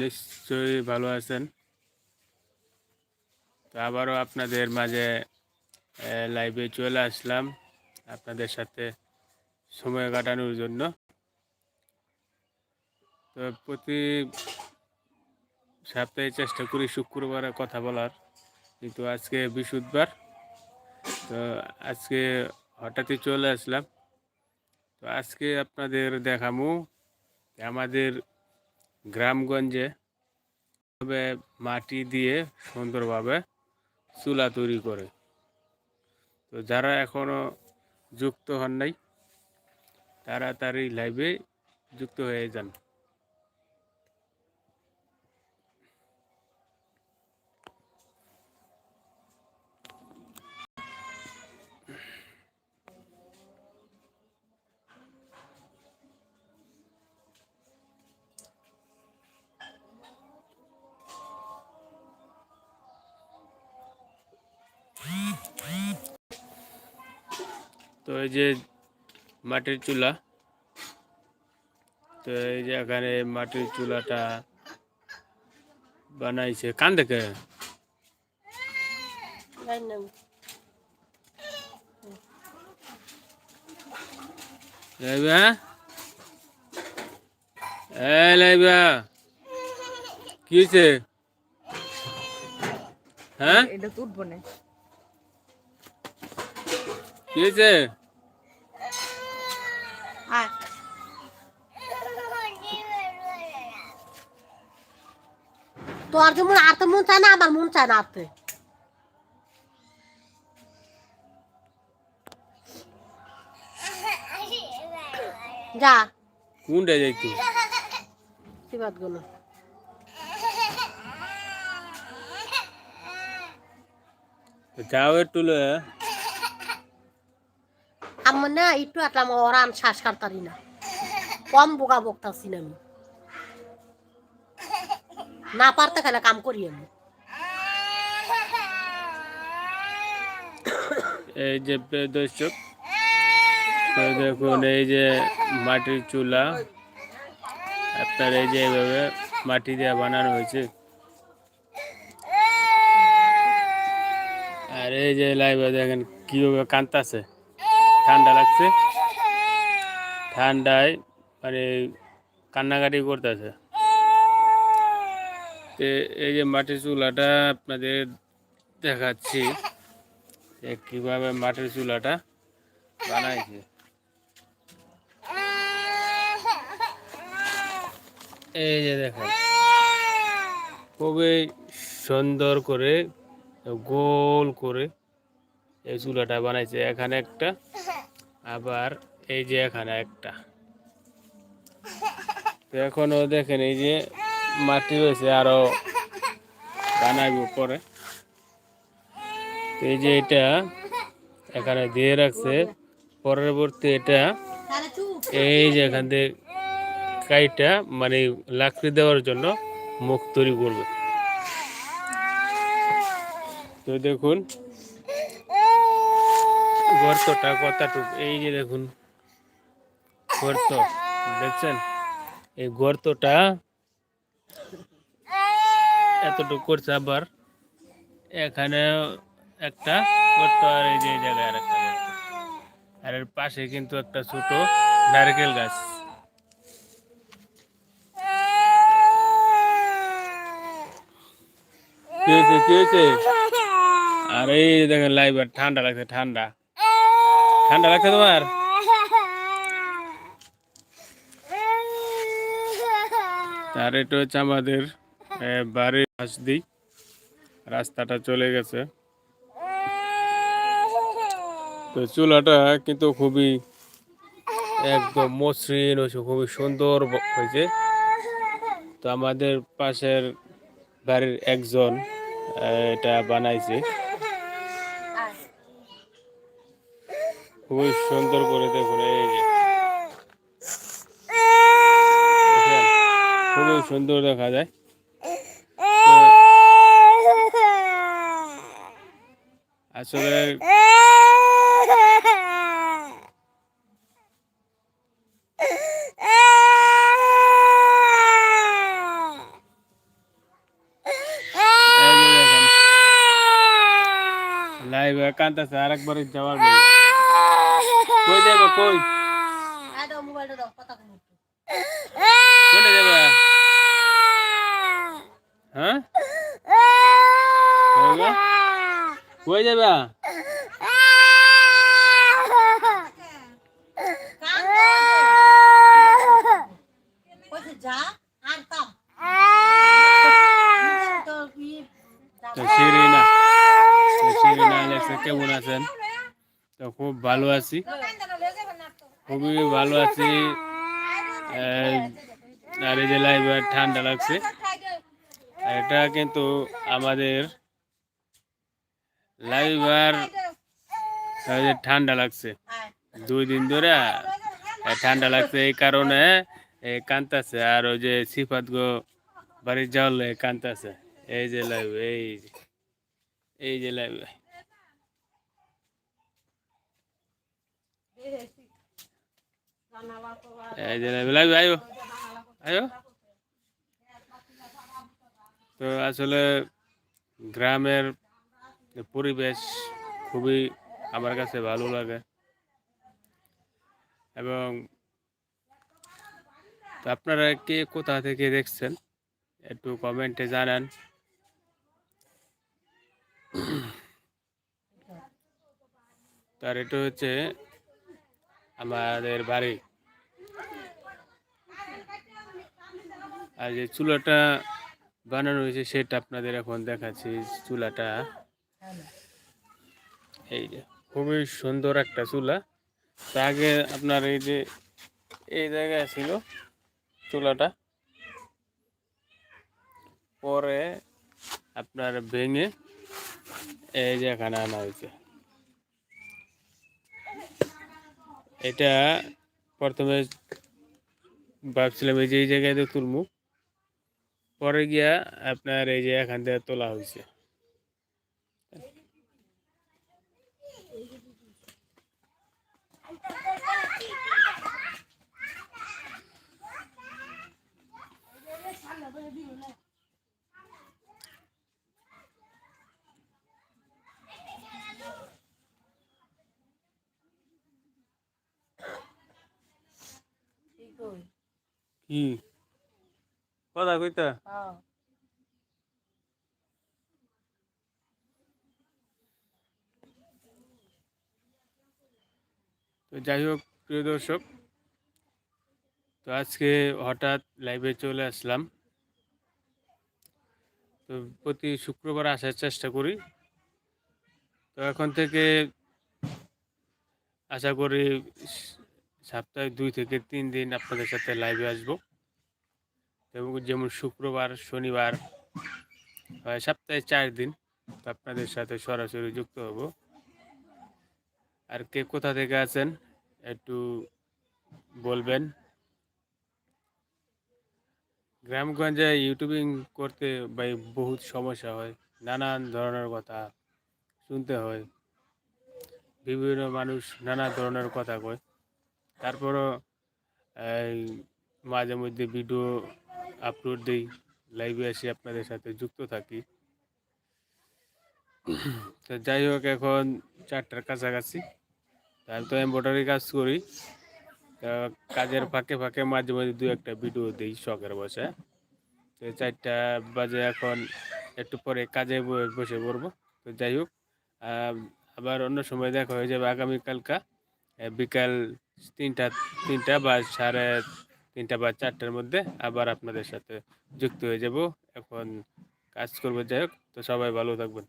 নিশ্চয়ই ভালো আছেন। তো আবারও আপনাদের মাঝে লাইভে চলে আসলাম আপনাদের সাথে সময় কাটানোর জন্য। তো প্রতি সপ্তাহে চেষ্টা করি শুক্রবারে কথা বলার, কিন্তু আজকে বৃহস্পতিবার। তো আজকে হঠাৎই চলে আসলাম। তো আজকে আপনাদের দেখামু আমাদের গ্রামগঞ্জে তবে মাটি দিয়ে সুন্দরভাবে চুলা তৈরি করে। তো যারা এখনও যুক্ত হন নাই, তাড়াতাড়ি লাইভে যুক্ত হয়ে যান। তো এই যে মাটির চুলা তো এই যে এখানে মাটির চুলাটা বানাইছে। কান দেখে? লাইবা? এ লাইবা। কি হয়েছে হ্যাঁ? এটা না। কি হয়েছে তোর যেমন আরতে মন চায় না আমার মন চায় না আরতে যা। কোনটা যাইতো কি বাদগুলো? যাও একটু আমার না একটু আটলাম ওরান শ্বাস কাটতারি না। কম বোকা বকতাছি না আমি। না পারতে খেলে কাম করি আমি এই যে দর্শক দেখুন, এই যে মাটির চুলা, আপনার এই যে এইভাবে মাটি দিয়ে বানানো হয়েছে। আর এই যে লাইভে দেখেন কীভাবে কান্তাছে, ঠান্ডা লাগছে। ঠান্ডায় মানে কান্নাকাটি করতেছে। এই যে মাটির চুলাটা আপনাদের দেখাচ্ছি যে কীভাবে মাটির চুলাটা বানাইছে। এই যে দেখেন, খুবই সুন্দর করে গোল করে এই চুলাটা বানাইছে। এখানে একটা, আবার এই যে এখানে একটা। তো এখনও দেখেন এই যে মাটি রয়েছে, আরও বানাইব পরে। এই যে এটা এখানে দিয়ে রাখছে, পরবর্তী এটা এই যে এখান থেকে কাইটা মানে লাকড়ি দেওয়ার জন্য মুখ তৈরি করবে। তো দেখুন, গর্তটা কতটুক, এই যে দেখুন, গর্ত, দেখছেন? এই গর্তটা এতটুকু করছে আবার। এখানে একটা গর্ত আর এই যে জায়গায় আর একটা আর এর পাশে কিন্তু একটা ছোট নারকেল গাছ। আর, এই দেখেন লাইভ ঠান্ডা লাগছে, ঠান্ডা। ঠান্ডা লাগছে তোমার? আর এটা হচ্ছে আমাদের বাড়ির পাশ দিই রাস্তাটা চলে গেছে। তো চুলাটা কিন্তু খুবই একদম মসৃণ হয়েছে, খুবই সুন্দর হয়েছে। তো আমাদের পাশের বাড়ির একজন এটা বানাইছে। খুবই সুন্দর করে দেখুন, এই যে। সুন্দর দেখা যায়। আসলে লাইভ একান্ত আরেকবার যাওয়ার কই যাবে কই? কই যাবে? কেমন আছেন? তো খুব ভালো আছি। খুবই ভালো আছি। আর এই যে লাইভে ঠান্ডা লাগছে। এটা কিন্তু আমাদের লাইভার ঠান্ডা লাগছে আয় দুই দিন ধরে আহ, ঠান্ডা লাগছে এই কারণে এই কান্তাছে আর ওই যে সিফাত গো বাড়ির যাওয়ালে কান্তাছে এই যে লাইভ এই যে এই যে লাইভ এই যে লাইভ লাইভ আয়ো আয়ো তো আসলে গ্রামের যে পরিবেশ খুবই আমার কাছে ভালো লাগে। এবং আপনারা কে কোথা থেকে দেখছেন? একটু কমেন্টে জানান। তার এটা হচ্ছে আমাদের বাড়ি। আর যে চুলাটা বানানো হয়েছে সেটা আপনাদের এখন দেখাচ্ছি। চুলাটা এই যে, খুবই সুন্দর একটা চুলা। আগে আপনার এই যে, এই জায়গায় ছিল চুলাটা। পরে আপনার ভেঙে এই যে এখানে আনা হয়েছে। এটা প্রথমে ভাবছিলাম এই যে, এই জায়গায় তুলমু পরে গিয়া আপনার এই যে এখান থেকে তোলা হয়েছে। কি কথা কইতা। হ্যাঁ। তো যাই হোক প্রিয় দর্শক তো আজকে হঠাৎ লাইভে চলে আসলাম। তো প্রতি শুক্রবার আসার চেষ্টা করি। তো এখন থেকে আশা করি সপ্তাহে দুই থেকে তিন দিন আপনাদের সাথে লাইভে আসব। এবং যেমন শুক্রবার, শনিবার সপ্তাহে চার দিন আপনাদের সাথে সরাসরি যুক্ত হব। আর কে কোথা থেকে আছেন একটু বলবেন। গ্রামগঞ্জে ইউটিউবিং করতে ভাই বহুত সমস্যা হয়, নানান ধরনের কথা শুনতে হয়। বিভিন্ন মানুষ নানা ধরনের কথা কয়। তারপরও মাঝে মধ্যে ভিডিও আপলোড দিই লাইভে আসি আপনাদের সাথে, যুক্ত থাকি। তো যাই হোক, এখন চারটার কাছাকাছি। তা আমি তো এম্ব্রয়ডারি কাজ করি। কাজের ফাঁকে ফাঁকে মাঝে মাঝে দু একটা ভিডিও দিই শখের বসে। তো চারটা বাজে এখন, একটু পরে কাজে বসে পড়ব। তো যাই হোক আবার অন্য সময় দেখা হয়ে যাবে আগামীকালকা বিকাল তিনটা তিনটা বা সাড়ে তিনটা বা চারটার মধ্যে আবার আপনাদের সাথে যুক্ত হয়ে যাব। এখন কাজ করব, যাই হোক। তো সবাই ভালো থাকবেন।